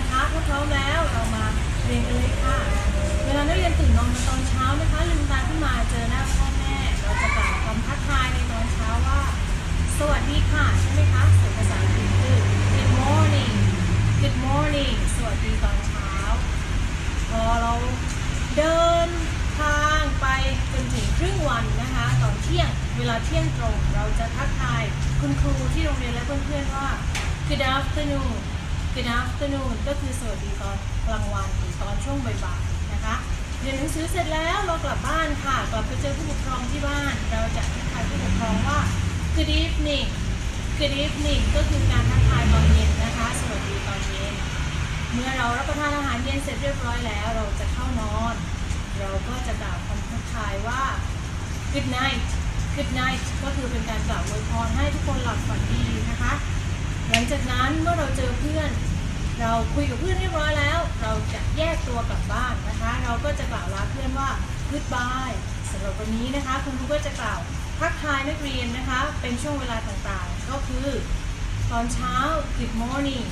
กัคะถ้าพร้อมแล้วเรามาเรียนกันเลยค่ะ เวลานักเรียนตื่นนอนตอนเช้านะคะลืมตาขึ้นมาเจอหน้าพ่อแม่ เราจะกล่าวคำทักทายในตอนเช้าว่า สวัสดีค่ะใช่ไหมคะส่วนภาษาอังกฤษคือ good morning good morning สวัสดีตอนเช้า พอเราเดินทางไปจนถึงครึ่งวันนะคะ ตอนเที่ยงเวลาเที่ยงตรง เราจะทักทายคุณครูที่โรงเรียนและเพื่อนๆว่า good afternoon good afternoon ก็คือสวัสดีตอนกลางวันหรือตอนช่วงบ่ายๆนะคะ เรียนหนังสือเสร็จแล้วเรากลับบ้านค่ะ กลับไปเจอผู้ปกครองที่บ้าน เราจะทักทายผู้ปกครองว่า good evening good evening ก็คือการทักทายตอนเย็นนะคะ สวัสดีตอนเย็น เมื่อเรารับประทานอาหารเย็นเสร็จเรียบร้อยแล้ว เราจะเข้านอน เราก็จะกล่าวคำทักทายว่า good night good night ก็คือเป็นการกล่าวอวยพรให้ทุกคนหลับฝันดีนะคะ หลังจากนั้นเมื่อเราเจอเพื่อน เราคุยกับเพื่อนเรียบร้อยแล้ว เราจะแยกตัวกลับบ้านนะคะ เราก็จะกล่าวลาเพื่อนว่า goodbye สำหรับวันนี้นะคะ คุณครูก็จะกล่าวทักทายนักเรียนนะคะ เป็นช่วงเวลาต่างๆ ก็คือ ตอนเช้า good morning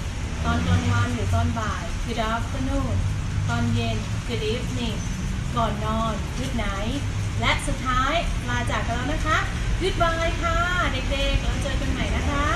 ตอนกลางวันหรือตอนบ่าย good afternoon ตอนเย็น good evening ก่อนนอน good night และสุดท้ายลาจากกันแล้วนะคะ goodbye ค่ะ เด็กๆแล้วเจอกันใหม่นะคะ